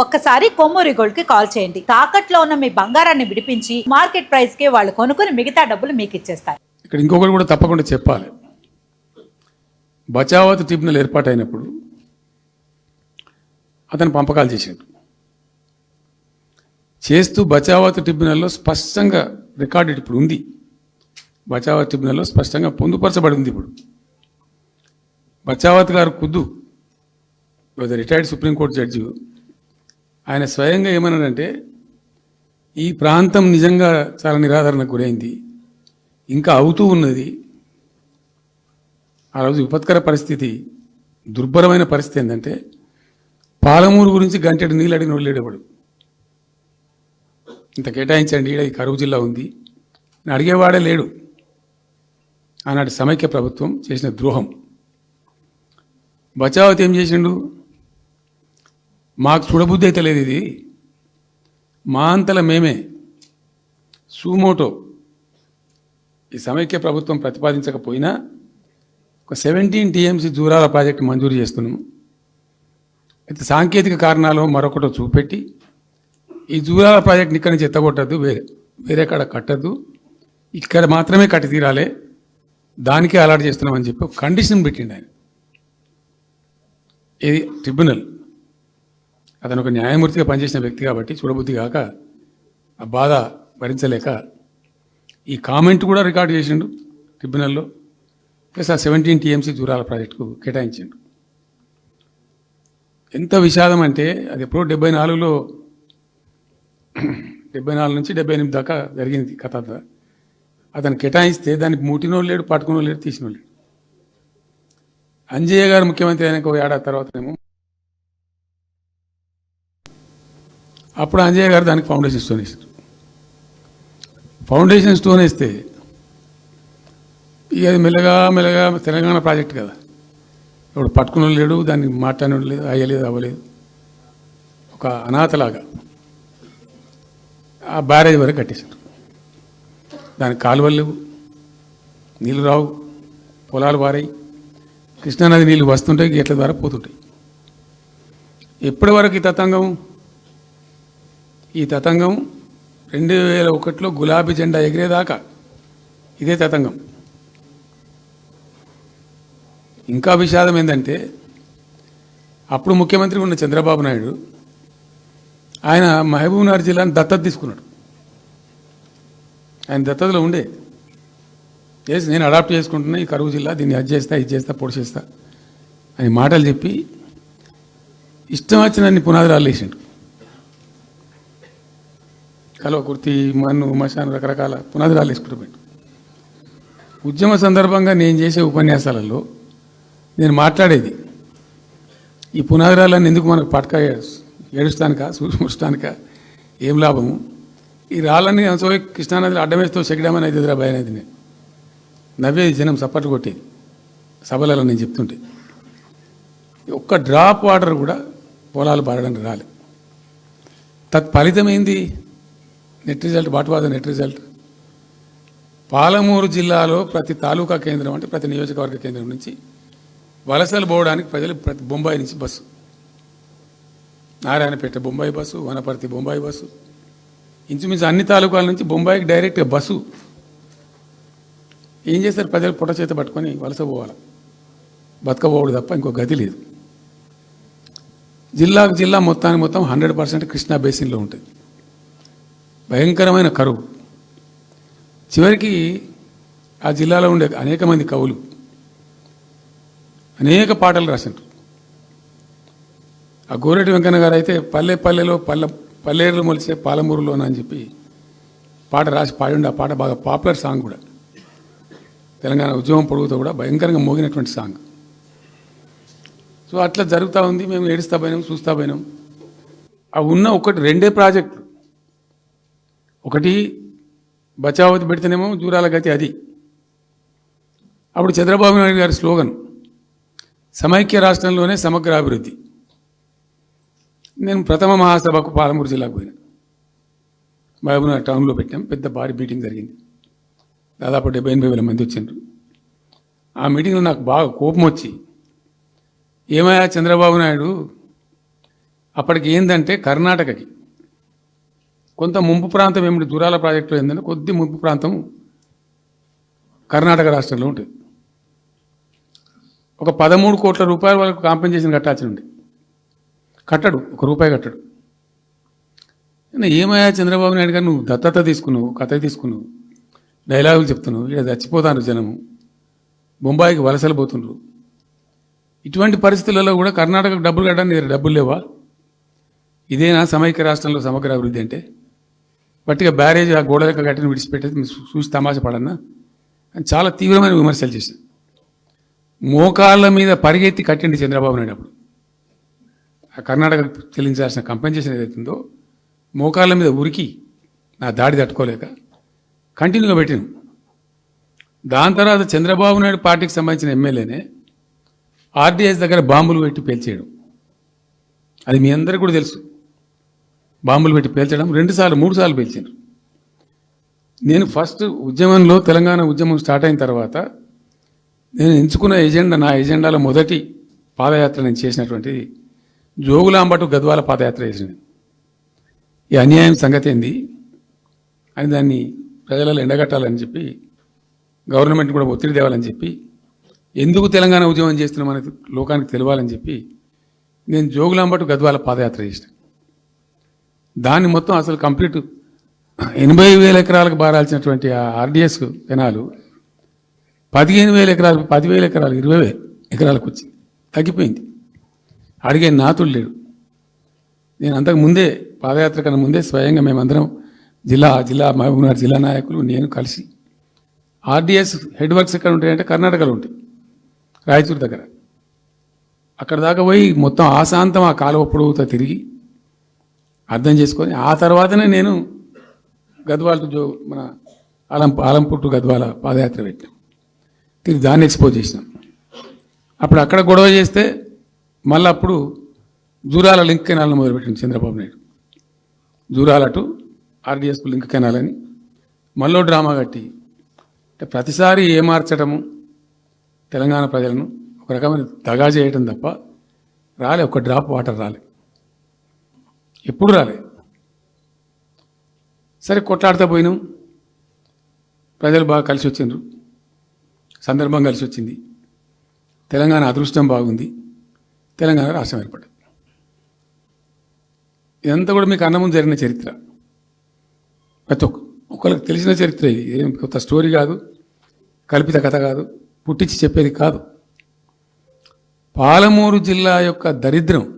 ఒక్కసారి కొమ్మూరి గోల్డ్కి కాల్ చేయండి. తాకట్లో ఉన్న మీ బంగారాన్ని విడిపించి మార్కెట్ ప్రైస్కి వాళ్ళు కొనుక్కుని మిగతా డబ్బులు మీకు ఇచ్చేస్తారు. ఇక్కడ ఇంకొకటి కూడా తప్పకుండా చెప్పాలి. బచావత్ ట్రిబ్యునల్ ఏర్పాటైనప్పుడు అతను పంపకాలు చేసిండు. చేస్తూ బచావత్ ట్రిబ్యునల్లో స్పష్టంగా రికార్డెడ్ ఇప్పుడు ఉంది. బచావత్ ట్రిబ్యునల్లో స్పష్టంగా పొందుపరచబడి ఉంది ఇప్పుడు. బచావత్ గారు కుద్దు రిటైర్డ్ సుప్రీంకోర్టు జడ్జి ఆయన స్వయంగా ఏమన్నాడంటే ఈ ప్రాంతం నిజంగా చాలా నిరాదరణకు గురైంది. ఇంకా అవుతూ ఉన్నది. ఆ రోజు విపత్కర పరిస్థితి దుర్భరమైన పరిస్థితి ఏంటంటే పాలమూరు గురించి గంటెడు నీళ్ళు అడిగిన వాళ్ళు ఇంత కేటాయించండి ఈడ ఈ కరువు జిల్లా ఉంది. అడిగేవాడే లేడు. ఆనాటి సమైక్య ప్రభుత్వం చేసిన ద్రోహం. బచావత్ ఏం చేసిండు? మాకు చూడబుద్ధి అయితే లేదు ఇది. మా అంతల మేమే. సూమోటో. ఈ సమైక్య ప్రభుత్వం ప్రతిపాదించకపోయినా ఒక సెవెంటీన్ టీఎంసీ దూరాల ప్రాజెక్ట్ మంజూరు చేస్తున్నాము అయితే సాంకేతిక కారణాలు మరొకటో చూపెట్టి ఈ దూరాల ప్రాజెక్ట్ని ఇక్కడ నుంచి ఎత్తగొట్టద్దు వేరే వేరే కాడ కట్టద్దు. ఇక్కడ మాత్రమే కట్టి తీరాలే. దానికే అలాట్ చేస్తున్నామని చెప్పి కండిషన్ పెట్టిండు ఆయన. ఇది ట్రిబ్యునల్. అతను ఒక న్యాయమూర్తిగా పనిచేసిన వ్యక్తి కాబట్టి చూడబుద్ధి కాక ఆ బాధ భరించలేక ఈ కామెంట్ కూడా రికార్డ్ చేసిండు ట్రిబ్యునల్లో. ప్లస్ ఆ సెవెంటీన్ టీఎంసీ దూరాల ప్రాజెక్టుకు కేటాయించిండు. ఎంత విషాదం అంటే అది ఎప్పుడో డెబ్బై నాలుగులో డెబ్బై నాలుగు నుంచి డెబ్బై ఎనిమిది దాకా జరిగింది కథ అతను కేటాయిస్తే దానికి మూటినో లేడు పట్టుకునో లేడు తీసినోళ్ళు లేడు అంజయ్య గారు ముఖ్యమంత్రి అయినాక ఒక ఏడాది ఏమో అప్పుడు అంజయ్య గారు దానికి ఫౌండేషన్ స్టోన్ ఇస్తారు ఫౌండేషన్ స్టోన్ వేస్తే ఇక అది మెల్లగా మెల్లగా తెలంగాణ ప్రాజెక్ట్ కదా. ఇప్పుడు పట్టుకుని లేడు దాన్ని మాట్లాడడం లేదు అయ్యలేదు అవ్వలేదు. ఒక అనాథలాగా ఆ బ్యారేజ్ వరకు కట్టేశారు. దానికి కాలువలు లేవు నీళ్ళు రావు పొలాలు వారాయి కృష్ణానది నీళ్ళు వస్తుంటాయి గేట్ల ద్వారా పోతుంటాయి. ఎప్పటి వరకు ఈ తతంగం? ఈ తతంగం రెండు వేల ఒకటిలో గులాబీ జెండా ఎగిరేదాకా ఇదే తతంగం. ఇంకా విషాదం ఏంటంటే అప్పుడు ముఖ్యమంత్రి ఉన్న చంద్రబాబు నాయుడు ఆయన మహబూబ్నగర్ జిల్లాను దత్తత తీసుకున్నాడు. ఆయన దత్తతలో ఉండే. చేసి నేను అడాప్ట్ చేసుకుంటున్నా ఈ కరువు జిల్లా దీన్ని అది చేస్తా ఇది చేస్తా పొడి చేస్తా అని మాటలు చెప్పి ఇష్టం వచ్చినన్ని పునాదులు వేసిండు. కలువ కుర్తి మన్ను మశాను రకరకాల పునాదురాలు వేసుకుంటూ ఉద్యమ సందర్భంగా నేను చేసే ఉపన్యాసాలలో నేను మాట్లాడేది ఈ పునాదిరాలన్నీ ఎందుకు మనకు పట్క ఏడుస్తానిక సూచిస్తానిక ఏం లాభము? ఈ రాళ్ళని సో కృష్ణానదిలో అడ్డమేస్తూ చెక్కడమని అయితే భయ అనేది నేను. నవ్వేది జనం సప్పట్లు కొట్టేది సభలలో నేను చెప్తుంటే. ఒక్క డ్రాప్ వాటర్ కూడా పొలాలు పారడానికి రాలే. తత్ఫలితమైంది? ఏంది net result what was net result? Palamuru జిల్లాలో ప్రతి తాలూకా కేంద్రం అంటే ప్రతి నియోజకవర్గ కేంద్రం నుంచి వలసలు పోవడానికి ప్రజలు ప్రతి బొంబాయి నుంచి bus. Narayanpet Bombay bus Wanaparthy Bombay bus. ఇంచుమించు అన్ని తాలూకాల నుంచి బొంబాయికి డైరెక్ట్గా బస్సు. ఏం చేస్తారు ప్రజలు? పొట్ట చేత పట్టుకొని వలస పోవాలి. బతకపోవడు తప్ప ఇంకో గతి లేదు. జిల్లాకు జిల్లా మొత్తానికి మొత్తం హండ్రెడ్ పర్సెంట్ కృష్ణా బేసిన్లో ఉంటుంది. భయంకరమైన కరువు. చివరికి ఆ జిల్లాలో ఉండే అనేక మంది కవులు అనేక పాటలు రాసిండ్రు. ఆ గోరెటి వెంకన్న గారు అయితే పల్లె పల్లెలో పల్లె పల్లెలు మొలిసే పాలమూరులోన అని చెప్పి పాట రాసి పాడిండి. ఆ పాట బాగా పాపులర్ సాంగ్ కూడా. తెలంగాణ ఉద్యమం పొడుగుతో కూడా భయంకరంగా మోగినటువంటి సాంగ్. సో అట్లా జరుగుతూ ఉంది. మేము ఏడుస్తా పోయినాం చూస్తా పోయినాం. ఆ ఉన్న ఒకటి రెండే ప్రాజెక్టులు. ఒకటి బచావతి పెడితేనేమో దూరాల గతి అది. అప్పుడు చంద్రబాబు నాయుడు గారి స్లోగన్ సమైక్య రాష్ట్రంలోనే సమగ్ర అభివృద్ధి. నేను ప్రథమ మహాసభకు పాలమూరు జిల్లాకు పోయినా. మహబూబ్నగర్ టౌన్లో పెట్టాం పెద్ద భారీ మీటింగ్ జరిగింది. దాదాపు డెబ్బై ఎనభై వేల మంది వచ్చిండ్రు. ఆ మీటింగ్లో నాకు బాగా కోపం వచ్చి ఏమయ్యా చంద్రబాబు నాయుడు అప్పటికి ఏంటంటే కర్ణాటకకి. కొంత ముంపు ప్రాంతం ఏమిటి? దూరాల ప్రాజెక్టులో ఏంటంటే కొద్ది ముంపు ప్రాంతం కర్ణాటక రాష్ట్రంలో ఉంటుంది. ఒక పదమూడు కోట్ల రూపాయల వరకు కాంపెన్సేషన్ కట్టాల్సి ఉంది. కట్టడు ఒక రూపాయి కట్టడు. ఏమయ్యా చంద్రబాబు నాయుడు గారు? నువ్వు దత్తత తీసుకున్నావు కథ తీసుకున్నావు డైలాగులు చెప్తున్నావు ఇక్కడ చచ్చిపోతాను జనము బొంబాయికి వలసలు పోతుండ్రు. ఇటువంటి పరిస్థితులలో కూడా కర్ణాటకకు డబ్బులు కట్టడానికి డబ్బులు లేవా? ఇదేనా సమైక్య రాష్ట్రంలో సమగ్ర అభివృద్ధి అంటే? బట్టిగా బ్యారేజ్ ఆ గోడ లెక్క కట్టిన విడిచిపెట్టేది మీరు చూసి తమాషా పడన్నా. అని చాలా తీవ్రమైన విమర్శలు చేశాను మోకాళ్ళ మీద పరిగెత్తి కట్టండి చంద్రబాబు నాయుడు అప్పుడు. ఆ కర్ణాటక చెల్లించాల్సిన కంపెన్సేషన్ ఏదైతుందో మోకాళ్ళ మీద ఉరికి నా దాడి తట్టుకోలేక కంటిన్యూగా పెట్టాను. దాని తర్వాత చంద్రబాబు నాయుడు పార్టీకి సంబంధించిన ఎమ్మెల్యేనే ఆర్డీఎస్ దగ్గర బాంబులు పెట్టి పేల్చేయడం. అది మీ అందరికీ కూడా తెలుసు. బాంబులు పెట్టి పేల్చడం రెండుసార్లు మూడు సార్లు పేల్చారు నేను ఫస్ట్ ఉద్యమంలో తెలంగాణ ఉద్యమం స్టార్ట్ అయిన తర్వాత నేను ఎంచుకున్న ఎజెండా నా ఎజెండాలో మొదటి పాదయాత్ర నేను చేసినటువంటిది జోగులాంబటు గద్వాల పాదయాత్ర చేసిన ఈ అన్యాయం సంగతి ఏంది? అని దాన్ని ప్రజలలో ఎండగట్టాలని చెప్పి గవర్నమెంట్ కూడా ఒత్తిడి తేవాలని చెప్పి ఎందుకు తెలంగాణ ఉద్యమం చేస్తున్నామని లోకానికి తెలియాలని చెప్పి నేను జోగులాంబటు గద్వాల పాదయాత్ర చేసిన. దాన్ని మొత్తం అసలు కంప్లీట్ ఎనభై వేల ఎకరాలకు బారాల్సినటువంటి ఆ ఆర్డిఎస్ కెనాలు పదిహేను వేల ఎకరాలు పదివేల ఎకరాలు ఇరవై వేల ఎకరాలకు వచ్చింది. తగ్గిపోయింది. అడిగే నాతుడు లేడు. నేను అంతకు ముందే పాదయాత్ర కన్నా ముందే స్వయంగా మేమందరం జిల్లా జిల్లా మహబూబ్నగర్ జిల్లా నాయకులు నేను కలిసి ఆర్డిఎస్ హెడ్ వర్క్స్ ఎక్కడ ఉంటాయంటే కర్ణాటకలో ఉంటాయి రాయచూరు దగ్గర. అక్కడ దాకా పోయి మొత్తం ఆశాంతం ఆ కాలువ పొడవుతో తిరిగి అర్థం చేసుకొని ఆ తర్వాతనే నేను గద్వాల జో మన ఆలం ఆలంపుట్టు గద్వాల పాదయాత్ర పెట్టినాం. తిరిగి దాన్ని ఎక్స్పోజ్ చేసినాం. అప్పుడు అక్కడ గొడవ చేస్తే మళ్ళీ అప్పుడు జూరాల లింక్ కెనాల్ని మొదలుపెట్టింది చంద్రబాబు నాయుడు. జూరాల టు ఆర్డిఎస్కు లింక్ కెనాల్ అని మళ్ళీ డ్రామా కట్టి అంటే ప్రతిసారి ఏమార్చడము తెలంగాణ ప్రజలను ఒక రకమైన దగా చేయటం తప్ప రాలే ఒక డ్రాప్ వాటర్ రాలే. ఎప్పుడు రాలే. సరే కొట్లాడుతూ పోయినాం. ప్రజలు బాగా కలిసి వచ్చిండ్రు. సందర్భం కలిసి వచ్చింది. తెలంగాణ అదృష్టం బాగుంది. తెలంగాణ రాష్ట్రం ఏర్పడింది. ఇదంతా కూడా మీకు అన్నముందు జరిగిన చరిత్ర. ప్రతి ఒక్క ఒకరికి తెలిసిన చరిత్ర ఇది. ఏం కొత్త స్టోరీ కాదు. కల్పిత కథ కాదు. పుట్టించి చెప్పేది కాదు. పాలమూరు జిల్లా యొక్క దరిద్రం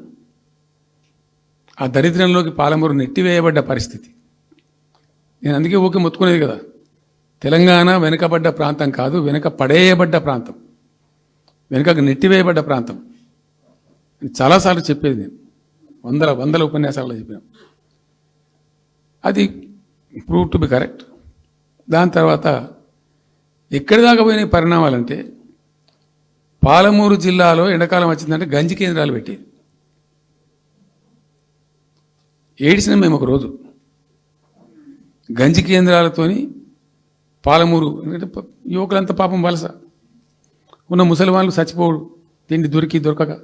ఆ దరిద్రంలోకి పాలమూరు నెట్టివేయబడ్డ పరిస్థితి. నేను అందుకే ఊకే మొత్తుకునేది కదా. తెలంగాణ వెనుకబడ్డ ప్రాంతం కాదు వెనుక పడేయబడ్డ ప్రాంతం. వెనుకకు నెట్టివేయబడ్డ ప్రాంతం. చాలాసార్లు చెప్పేది నేను. వందల వందల ఉపన్యాసాల్లో చెప్పాను. అది ప్రూవ్ టు బి కరెక్ట్ దాని తర్వాత ఎక్కడి దాకా పోయిన పరిణామాలంటే పాలమూరు జిల్లాలో ఎండాకాలం వచ్చిందంటే గంజి కేంద్రాలు పెట్టేది. ఏడిసిన మేము ఒక రోజు. గంజి కేంద్రాలతోని పాలమూరు ఎందుకంటే యువకులంతా పాపం వలస. ఉన్న ముసలి వాళ్ళు చచ్చిపోడు తిండి దొరికి దొరకక.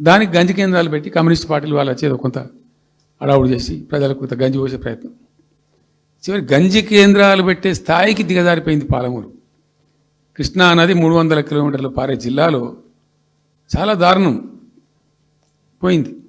దానికి గంజి కేంద్రాలు పెట్టి కమ్యూనిస్ట్ పార్టీలు వాళ్ళు వచ్చేది కొంత అడావుడు చేసి ప్రజలకు కొంత గంజి పోసే ప్రయత్నం. చివరి గంజి కేంద్రాలు పెట్టే స్థాయికి దిగజారిపోయింది పాలమూరు. కృష్ణా నది మూడు వందల కిలోమీటర్లు పారే జిల్లాలో చాలా దారుణం. పోయింది.